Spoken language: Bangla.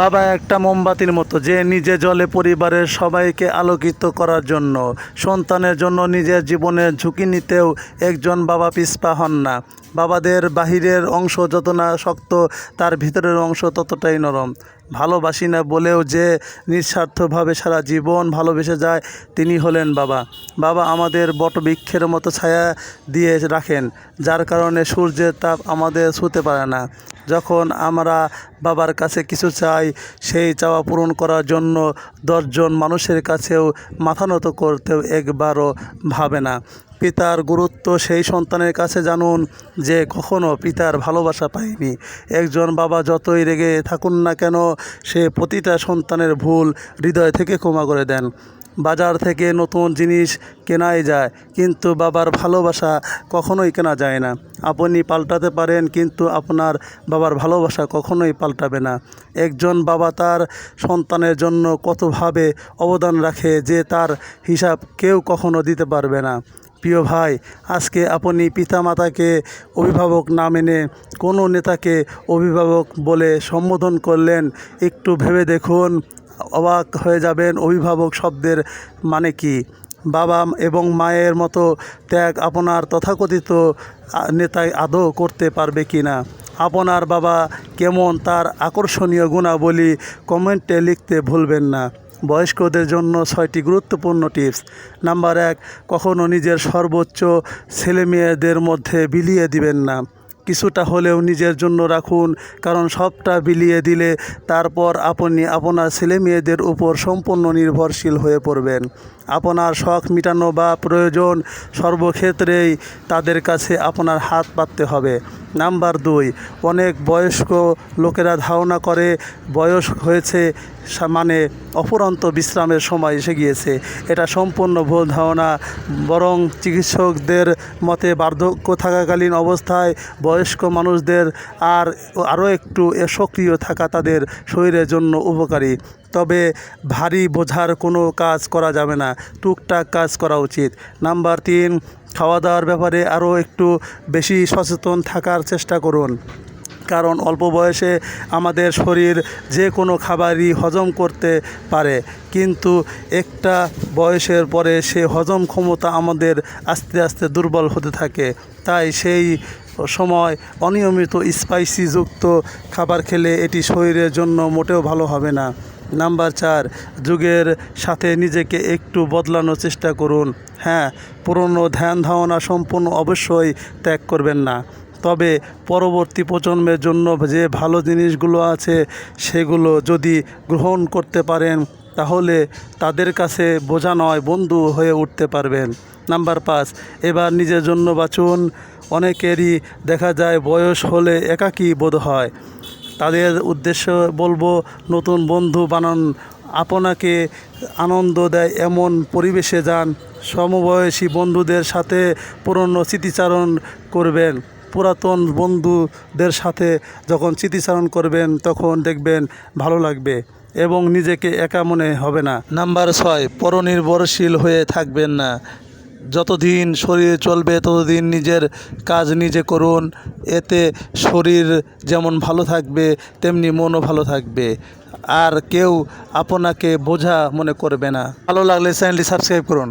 বাবা একটা মোমবাতির মতো যে নিজে জলে পরিবারের সবাইকে আলোকিত করার জন্য, সন্তানের জন্য নিজের জীবনের ঝুঁকি নিতেও একজন বাবা পিছপা হন না। বাবাদের বাহিরের অংশ যত না শক্ত, তার ভিতরের অংশ ততটাই নরম। ভালোবাসি না বলেও যে নিঃস্বার্থভাবে সারা জীবন ভালোবেসে যায়, তিনি হলেন বাবা। বাবা আমাদের বটবৃক্ষের মতো ছায়া দিয়ে রাখেন, যার কারণে সূর্যের তাপ আমাদের ছুতে পারে না। যখন আমরা বাবার কাছে কিছু চাই, সেই চাওয়া পূরণ করার জন্য দশজন মানুষের কাছেও মাথা নত করতেও একবারও ভাবে না। পিতার গুরুত্ব সেই সন্তানের কাছে জানুন যে কখনো পিতার ভালোবাসা পায়নি। একজন বাবা যতই রেগে থাকুন না কেন, সে প্রতিটা সন্তানের ভুল হৃদয় থেকে ক্ষমা করে দেন। বাজার থেকে নতুন জিনিস কেনাই যায়, কিন্তু বাবার ভালোবাসা কখনোই কেনা যায় না। আপনি পাল্টাতে পারেন, কিন্তু আপনার বাবার ভালোবাসা কখনোই পাল্টাবে না। একজন বাবা তার সন্তানের জন্য কতভাবে অবদান রাখে যে তার হিসাব কেউ কখনো দিতে পারবে না। প্রিয় ভাই, আজকে আপনি পিতামাতাকে অভিভাবক না মেনে কোনো নেতাকে অভিভাবক বলে সম্বোধন করলেন, একটু ভেবে দেখুন। অবাক হয়ে যাবেন অভিভাবক শব্দের মানে কি? বাবা এবং মায়ের মতো ত্যাগ আপনার তথাকথিত নেতায় আদৌ করতে পারবে কি না? আপনার বাবা কেমন তার আকর্ষণীয় গুণাবলী কমেন্টে লিখতে ভুলবেন না। বয়স্কদের জন্য ছয়টি গুরুত্বপূর্ণ টিপস। নাম্বার এক, কখনো নিজের সর্বোচ্চ ছেলেমেয়েদের মধ্যে বিলিয়ে দিবেন না। কিছুটা হলেও নিজের জন্য রাখুন, কারণ সবটা বিলিয়ে দিলে তারপর আপনি আপনার ছেলে মেয়েদের উপর সম্পূর্ণ নির্ভরশীল হয়ে পড়বেন। আপনার শখ মিটানো বা প্রয়োজন সর্বক্ষেত্রেই তাদের কাছে আপনার হাত পাততে হবে। নাম্বার দুই, অনেক বয়স্ক লোকেরা ধারণা করে বয়স হয়েছে মানে অফুরন্ত বিশ্রামের সময় এসে গিয়েছে। এটা সম্পূর্ণ ভুল ধারণা। বরং চিকিৎসকদের মতে বার্ধক্য থাকাকালীন অবস্থায় বয়স্ক মানুষদের আর আরও একটু সক্রিয় থাকা তাদের শরীরের জন্য উপকারী। তবে ভারী বোঝার কোনো কাজ করা যাবে না। টুকটাক কাজ করা উচিত। নাম্বার তিন খাওয়া দাওয়ার ব্যাপারে আরও একটু বেশি সচেতন থাকার চেষ্টা করুন। কারণ অল্প বয়সে আমাদের শরীর যে কোনো খাবারই হজম করতে পারে। কিন্তু একটা বয়সের পরে সে হজম ক্ষমতা আমাদের আস্তে আস্তে দুর্বল হতে থাকে। তাই সেই সময় অনিয়মিত স্পাইসি যুক্ত খাবার খেলে এটি শরীরের জন্য মোটেও ভালো হবে না। নাম্বার চার, যুগের সাথে নিজেকে একটু বদলানোর চেষ্টা করুন। হ্যাঁ পুরনো ধ্যান ধারণা সম্পূর্ণ অবশ্যই ত্যাগ করবেন না। তবে পরবর্তী প্রজন্মের জন্য যে ভালো জিনিসগুলো আছে সেগুলো যদি গ্রহণ করতে পারেন, তাহলে তাদের কাছে বোঝা নয়, বন্ধু হয়ে উঠতে পারবেন। নাম্বার পাঁচ, এবার নিজের জন্য বাঁচুন। অনেকেরই দেখা যায় বয়স হলে একাকী বোধ হয়। তাদের উদ্দেশ্য বলব, নতুন বন্ধু বানান। আপনাকে আনন্দ দেয় এমন পরিবেশে যান। সমবয়সী বন্ধুদের সাথে পুরনো স্মৃতিচারণ করবেন। পুরাতন বন্ধুদের সাথে যখন স্মৃতিচারণ করবেন, তখন দেখবেন ভালো লাগবে এবং নিজেকে একা মনে হবে না। নাম্বার ছয়, পরনির্ভরশীল হয়ে থাকবেন না। যতদিন শরীর চলবে, ততদিন নিজের কাজ নিজে করুন। এতে শরীর যেমন ভালো থাকবে, তেমনি মনও ভালো থাকবে। আর কেউ আপনাকে বোঝা মনে করবে না। ভালো লাগলে চ্যানেলটি সাবস্ক্রাইব করুন।